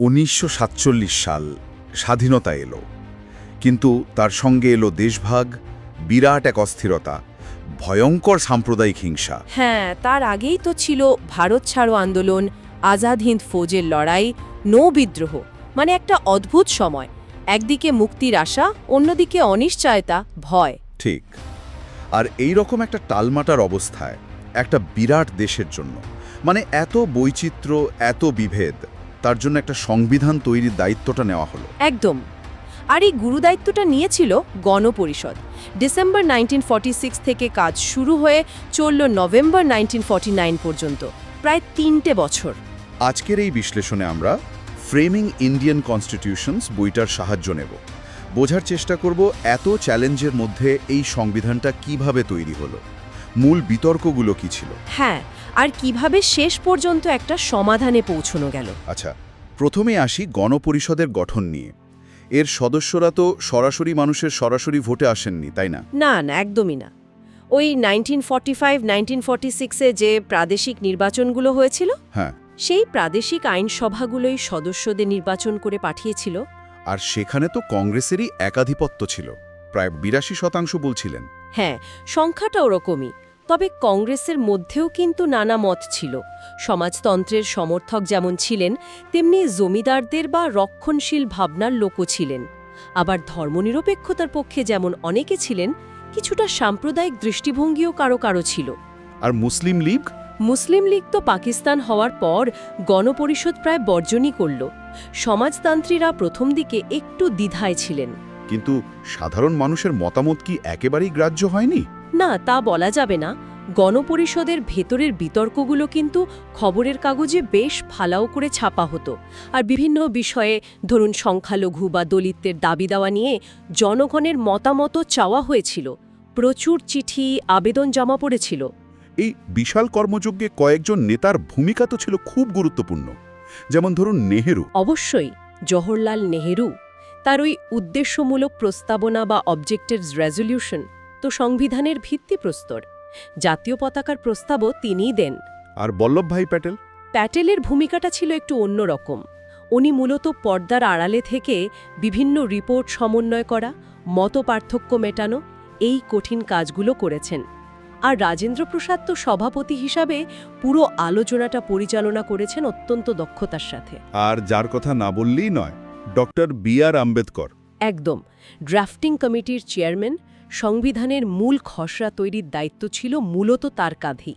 উনিশশো সাতচল্লিশ সাল স্বাধীনতা এলো। কিন্তু তার সঙ্গে এলো দেশভাগ বিরাট এক অস্থিরতা ভয়ঙ্কর সাম্প্রদায়িক হিংসা। হ্যাঁ তার আগেই তো ছিল ভারত ছাড়ো আন্দোলন আজাদ হিন্দ ফৌজের লড়াই নৌ বিদ্রোহ মানে একটা অদ্ভুত সময়। একদিকে মুক্তির আশা অন্যদিকে অনিশ্চয়তা ভয়। ঠিক। আর এই রকম একটা টালমাটার অবস্থায় একটা বিরাট দেশের জন্য মানে এত বৈচিত্র্য এত বিভেদ তার জন্য একটা সংবিধান তৈরির দায়িত্বটা নেওয়া হলো। একদম। আর এই গুরুদায়িত্বটা নিয়েছিল গণপরিষদ। ডিসেম্বর নাইনটিন থেকে কাজ শুরু হয়ে চলল নভেম্বর নাইনটিন পর্যন্ত। প্রায় তিনটে বছর। আজকের এই বিশ্লেষণে আমরা ফ্রেমিং ইন্ডিয়ান কনস্টিটিউশনস বইটার সাহায্য নেব। বোঝার চেষ্টা করব এত চ্যালেঞ্জের মধ্যে এই সংবিধানটা কীভাবে তৈরি হলো। মূল বিতর্কগুলো কি ছিল? হ্যাঁ আর কীভাবে শেষ পর্যন্ত একটা সমাধানে পৌঁছনো গেল? আচ্ছা প্রথমে আসি গণপরিষদের গঠন নিয়ে। এর সদস্যরা তো সরাসরি মানুষের সরাসরি ভোটে আসেননি তাই না? না না একদমই না। ওই nineteen forty five nineteen forty সিক্সে যে প্রাদেশিক নির্বাচনগুলো হয়েছিল হ্যাঁ। সেই প্রাদেশিক আইনসভাগুলোই সদস্যদের নির্বাচন করে পাঠিয়েছিল। আর সেখানে তো কংগ্রেসেরই একাধিপত্য ছিল প্রায় বিরাশি শতাংশ বলছিলেন। হ্যাঁ সংখ্যাটা ওরকমই। তবে কংগ্রেসের মধ্যেও কিন্তু নানা মত ছিল। সমাজতন্ত্রের সমর্থক যেমন ছিলেন তেমনি জমিদারদের বা রক্ষণশীল ভাবনার লোকও ছিলেন। আবার ধর্মনিরপেক্ষতার পক্ষে যেমন অনেকে ছিলেন কিছুটা সাম্প্রদায়িক দৃষ্টিভঙ্গিও কারও কারও ছিল। আর মুসলিম লীগ? মুসলিম লীগ তো পাকিস্তান হওয়ার পর গণপরিষদ প্রায় বর্জনই করল। সমাজতান্ত্রীরা প্রথম দিকে একটু দ্বিধায় ছিলেন। কিন্তু সাধারণ মানুষের মতামত কি একেবারেই গ্রাহ্য হয়নি? না তা বলা যাবে না। গণপরিষদের ভেতরের বিতর্কগুলো কিন্তু খবরের কাগজে বেশ ফালাও করে ছাপা হতো। আর বিভিন্ন বিষয়ে ধরুন সংখ্যালঘু বা দলিতদের দাবি দেওয়া নিয়ে জনগণের মতামতও চাওয়া হয়েছিল। প্রচুর চিঠি আবেদন জমা পড়েছিল। এই বিশাল কর্মযজ্ঞে কয়েকজন নেতার ভূমিকা তো ছিল খুব গুরুত্বপূর্ণ। যেমন ধরুন নেহেরু। অবশ্যই জওহরলাল নেহেরু। তার ওই উদ্দেশ্যমূলক প্রস্তাবনা বা অবজেক্টের রেজলিউশন তো সংবিধানের ভিত্তিপ্রস্তর জাতীয় পতাকার প্রস্তাবও তিনিই দেন। আর বল্লভভাই প্যাটেল? প্যাটেলের ভূমিকাটা ছিল একটু অন্যরকম উনি মূলত পর্দার আড়ালে থেকে বিভিন্ন রিপোর্ট সমন্বয় করা মতপার্থক্য মেটানো এই কঠিন কাজগুলো করেছেন। আর রাজেন্দ্র প্রসাদ তো সভাপতি হিসাবে পুরো আলোচনাটা পরিচালনা করেছেন অত্যন্ত দক্ষতার সাথে। আর যার কথা না বললেই নয় ডক্টর বি আর আম্বেদকর। একদম। ড্রাফটিং কমিটির চেয়ারম্যান সংবিধানের মূল খসড়া তৈরির দায়িত্ব ছিল মূলত তার কাঁধেই।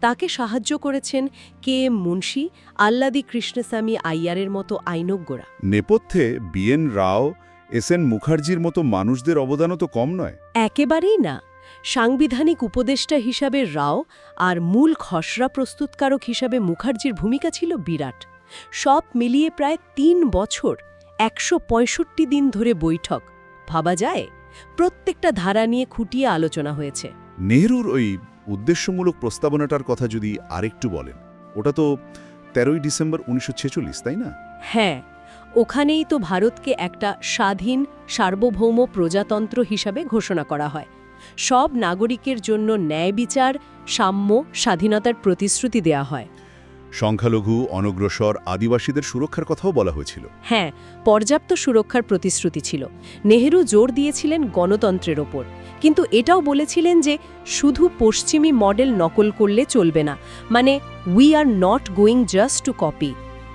তাকে সাহায্য করেছেন কে এম মুন্সি আল্লাদি কৃষ্ণস্বামী আইয়ারের মতো আইনজ্ঞরা। নেপথ্যে বিএন রাও এস এন মুখার্জির মতো মানুষদের অবদানও তো কম নয়। একেবারেই না। সাংবিধানিক উপদেষ্টা হিসাবে রাও আর মূল খসড়া প্রস্তুতকারক হিসাবে মুখার্জির ভূমিকা ছিল বিরাট। সব মিলিয়ে প্রায় তিন বছর একশো পঁয়ষট্টি দিন ধরে বৈঠক। ভাবা যায়? প্রত্যেকটা ধারা নিয়ে খুঁটিয়ে আলোচনা হয়েছে। নেহরুর ওই উদ্দেশ্যমূলক প্রস্তাবনাটার কথা যদি আরেকটু বলেন ওটা তো তেরোই ডিসেম্বর উনিশশো ছেচল্লিশ তাই না? হ্যাঁ ওখানেই তো ভারতকে একটা স্বাধীন সার্বভৌম প্রজাতন্ত্র হিসাবে ঘোষণা করা হয়। সব নাগরিকের জন্য ন্যায় বিচার সাম্য স্বাধীনতার প্রতিশ্রুতি দেয়া হয়। সংখ্যালঘু অনগ্রসর আদিবাসীদের সুরক্ষার কথাও বলা হয়েছিল। হ্যাঁ পর্যাপ্ত সুরক্ষার প্রতিশ্রুতি ছিল। নেহেরু জোর দিয়েছিলেন গণতন্ত্রের ওপর। কিন্তু এটাও বলেছিলেন যে শুধু পশ্চিমী মডেল নকল করলে চলবে না। মানে we are not going just to copy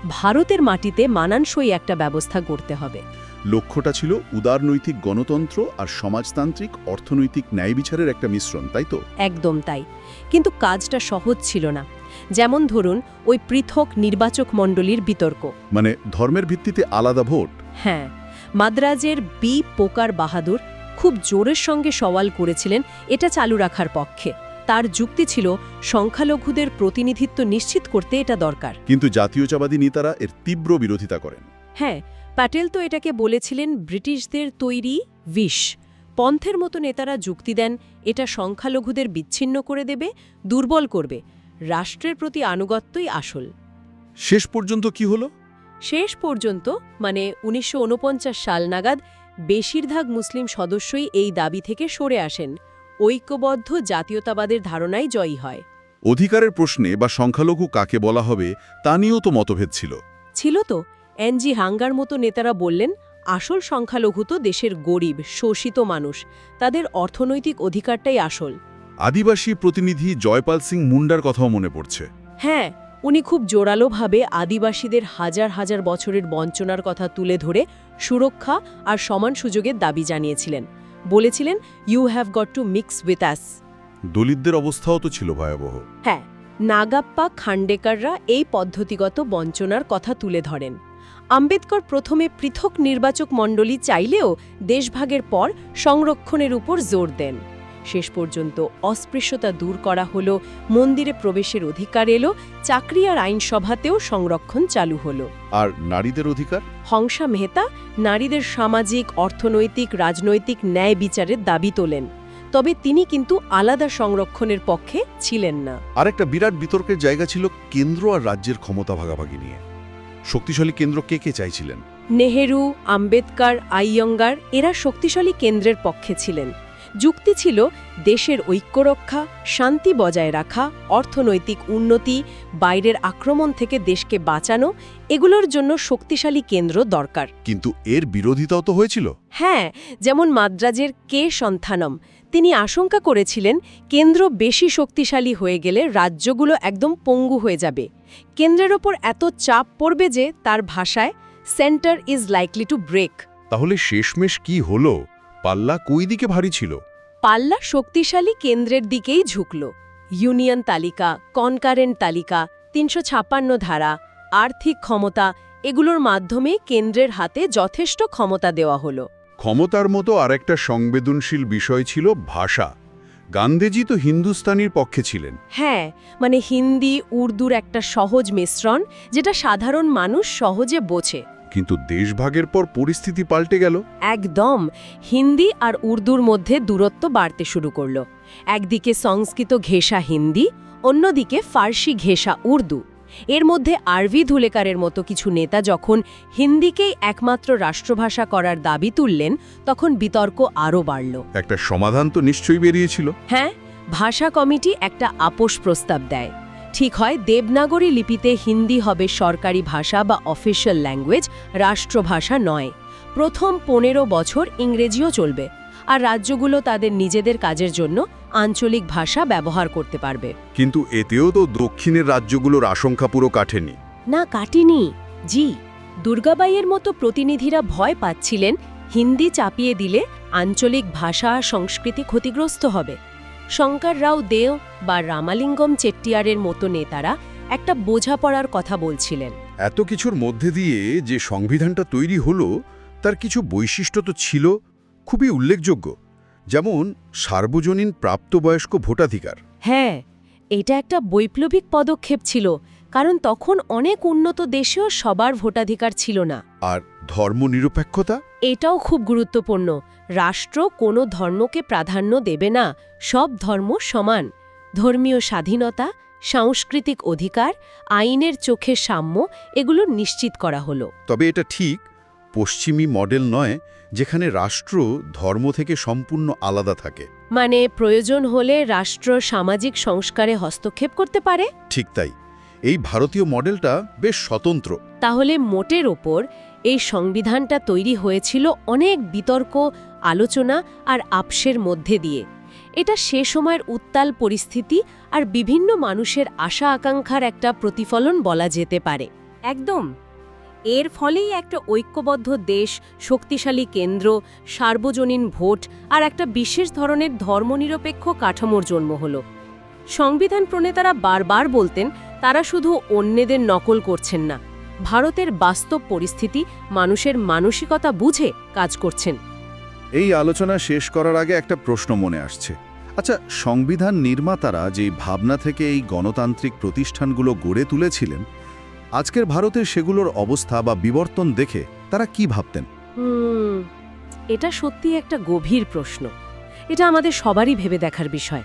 ভারতের মাটিতে মানানসই একটা ব্যবস্থা করতে হবে। লক্ষ্যটা ছিল উদারনৈতিক গণতন্ত্র আর সমাজতান্ত্রিক অর্থনৈতিক ন্যায় বিচারের একটা মিশ্রণ তাই তো? একদম তাই। কিন্তু কাজটা সহজ ছিল না। যেমন ধরুন ওই পৃথক নির্বাচক মণ্ডলীর বিতর্ক। মানে ধর্মের ভিত্তিতে আলাদা ভোট? হ্যাঁ মাদ্রাজের বি পোকার বাহাদুর খুব জোরের সঙ্গে সওয়াল করেছিলেন এটা চালু রাখার পক্ষে। তার যুক্তি ছিল সংখ্যালঘুদের প্রতিনিধিত্ব নিশ্চিত করতে এটা দরকার। কিন্তু জাতীয়তাবাদী নেতারা এর তীব্র বিরোধিতা করেন। হ্যাঁ প্যাটেল তো এটাকে বলেছিলেন ব্রিটিশদের তৈরি বিষ। পন্থের মতো নেতারা যুক্তি দেন এটা সংখ্যালঘুদের বিচ্ছিন্ন করে দেবে দুর্বল করবে। রাষ্ট্রের প্রতি আনুগত্যই আসল। শেষ পর্যন্ত কি হলো? শেষ পর্যন্ত মানে উনিশশো ঊনপঞ্চাশ সাল নাগাদ বেশিরভাগ মুসলিম সদস্যই এই দাবি থেকে সরে আসেন। ঐক্যবদ্ধ জাতীয়তাবাদের ধারণাই জয়ী হয়। অধিকারের প্রশ্নে বা সংখ্যালঘু কাকে বলা হবে তা নিয়েও তো মতভেদ ছিল। ছিল তো। এনজি হাঙ্গার মতো নেতারা বললেন আসল সংখ্যালঘু তো দেশের গরিব শোষিত মানুষ। তাদের অর্থনৈতিক অধিকারটাই আসল। আদিবাসী প্রতিনিধি জয়পাল সিং মুন্ডার কথাও মনে পড়ছে। হ্যাঁ উনি খুব জোরালোভাবে আদিবাসীদের হাজার হাজার বছরের বঞ্চনার কথা তুলে ধরে সুরক্ষা আর সমান সুযোগের দাবি জানিয়েছিলেন। বলেছিলেন you have got to mix with as দলিতদের অবস্থাও তো ছিল ভয়াবহ। হ্যাঁ নাগাপ্পা খান্ডেকাররা এই পদ্ধতিগত বঞ্চনার কথা তুলে ধরেন। আম্বেদকর প্রথমে পৃথক নির্বাচক মণ্ডলী চাইলেও দেশভাগের পর সংরক্ষণের উপর জোর দেন। শেষ পর্যন্ত অস্পৃশ্যতা দূর করা হলো মন্দিরে প্রবেশের অধিকার এলো চাকরি আর আইনসভাতেও সংরক্ষণ চালু হলো। আর নারীদের অধিকার? হংসা মেহতা নারীদের সামাজিক অর্থনৈতিক রাজনৈতিক ন্যায় বিচারের দাবি তোলেন। তবে তিনি কিন্তু আলাদা সংরক্ষণের পক্ষে ছিলেন না। আরেকটা বিরাট বিতর্কের জায়গা ছিল কেন্দ্র আর রাজ্যের ক্ষমতা ভাগাভাগি নিয়ে। শক্তিশালী কেন্দ্র কে কে চাইছিলেন? নেহেরু আম্বেদকর আইয়ঙ্গার এরা শক্তিশালী কেন্দ্রের পক্ষে ছিলেন। যুক্তি ছিল দেশের ঐক্য রক্ষা শান্তি বজায় রাখা অর্থনৈতিক উন্নতি বাইরের আক্রমণ থেকে দেশকে বাঁচানো এগুলোর জন্য শক্তিশালী কেন্দ্র দরকার। কিন্তু এর বিরোধিতাও তো হয়েছিল। হ্যাঁ যেমন মাদ্রাজের কে সন্থানম তিনি আশঙ্কা করেছিলেন কেন্দ্র বেশি শক্তিশালী হয়ে গেলে রাজ্যগুলো একদম পঙ্গু হয়ে যাবে। কেন্দ্রের ওপর এত চাপ পড়বে যে তার ভাষায় centre is likely to break তাহলে শেষমেশ কি হলো? পাল্লা কই দিকে ভারী ছিল? পাল্লা শক্তিশালী কেন্দ্রের দিকেই ঝুঁকল। ইউনিয়ন তালিকা কনকারেন্ট তালিকা তিনশো ছাপ্পান্ন ধারা আর্থিক ক্ষমতা এগুলোর মাধ্যমে কেন্দ্রের হাতে যথেষ্ট ক্ষমতা দেওয়া হলো। ক্ষমতার মতো আরেকটা সংবেদনশীল বিষয় ছিল ভাষা। গান্ধীজি তো হিন্দুস্তানির পক্ষে ছিলেন। হ্যাঁ মানে হিন্দি উর্দুর একটা সহজ মিশ্রণ যেটা সাধারণ মানুষ সহজে বোঝে। কিন্তু দেশভাগের পর পরিস্থিতি পাল্টে গেল। একদম। হিন্দি আর উর্দুর মধ্যে দূরত্ব বাড়তে শুরু করল। একদিকে সংস্কৃত ঘেঁষা হিন্দি অন্যদিকে ফার্সি ঘেঁষা উর্দু। এর মধ্যে আরভি ধুলেকারের মতো কিছু নেতা যখন হিন্দিকেই একমাত্র রাষ্ট্রভাষা করার দাবি তুললেন তখন বিতর্ক আরও বাড়ল। একটা সমাধান তো নিশ্চয়ই বেরিয়েছিল। হ্যাঁ ভাষা কমিটি একটা আপোষ প্রস্তাব দেয়। ঠিক হয় দেবনাগরী লিপিতে হিন্দি হবে সরকারি ভাষা বা অফিসিয়াল ল্যাঙ্গুয়েজ রাষ্ট্রভাষা নয়। প্রথম পনেরো বছর ইংরেজিও চলবে আর রাজ্যগুলো তাদের নিজেদের কাজের জন্য আঞ্চলিক ভাষা ব্যবহার করতে পারবে। কিন্তু এতেও তো দক্ষিণের রাজ্যগুলোর আশঙ্কা পুরো কাটেনি। না কাটিনি। জি দুর্গাবাইয়ের মতো প্রতিনিধিরা ভয় পাচ্ছিলেন হিন্দি চাপিয়ে দিলে আঞ্চলিক ভাষা সংস্কৃতি ক্ষতিগ্রস্ত হবে। শঙ্কর রাও দেও বা রামালিঙ্গম চেট্টিয়ারের মতো নেতারা একটা বোঝাপড়ার কথা বলছিলেন। এত কিছুর মধ্যে দিয়ে যে সংবিধানটা তৈরি হলো তার কিছু বৈশিষ্ট্য তো ছিল খুবই উল্লেখযোগ্য। যেমন সার্বজনীন প্রাপ্তবয়স্ক ভোটাধিকার। হ্যাঁ এটা একটা বৈপ্লবিক পদক্ষেপ ছিল কারণ তখন অনেক উন্নত দেশেও সবার ভোটাধিকার ছিল না। আর ধর্মনিরপেক্ষতা এটাও খুব গুরুত্বপূর্ণ। রাষ্ট্র কোনো ধর্মকে প্রাধান্য দেবে না সব ধর্ম সমান। ধর্মীয় স্বাধীনতা সাংস্কৃতিক অধিকার আইনের চোখে সাম্য এগুলো নিশ্চিত করা হলো। তবে এটা ঠিক পশ্চিমী মডেল নয় যেখানে রাষ্ট্র ধর্ম থেকে সম্পূর্ণ আলাদা থাকে। মানে প্রয়োজন হলে রাষ্ট্র সামাজিক সংস্কারে হস্তক্ষেপ করতে পারে? ঠিক তাই। এই ভারতীয় মডেলটা বেশ স্বতন্ত্র। তাহলে মোটের ওপর এই সংবিধানটা তৈরি হয়েছিল অনেক বিতর্ক, আলোচনা আর আপসের মধ্যে দিয়ে। এটা সে সময়ের উত্তাল পরিস্থিতি আর বিভিন্ন মানুষের আশা আকাঙ্ক্ষার একটা প্রতিফলন বলা যেতে পারে। একদম। এর ফলেই একটা ঐক্যবদ্ধ দেশ, শক্তিশালী কেন্দ্র, সার্বজনীন ভোট আর একটা বিশেষ ধরনের ধর্মনিরপেক্ষ কাঠামোর জন্ম হল। সংবিধান প্রণেতারা বারবার বলতেন তারা শুধু অন্যদের নকল করছেন না। ভারতের বাস্তব পরিস্থিতি মানুষের মানসিকতা বুঝে কাজ করছেন। এই আলোচনা শেষ করার আগে একটা প্রশ্ন মনে আসছে। আচ্ছা সংবিধান নির্মাতারা যে ভাবনা থেকে এই গণতান্ত্রিক প্রতিষ্ঠানগুলো গড়ে তুলেছিলেন আজকের ভারতে সেগুলোর অবস্থা বা বিবর্তন দেখে তারা কি ভাবতেন? এটা সত্যি একটা গভীর প্রশ্ন। এটা আমাদের সবারই ভেবে দেখার বিষয়।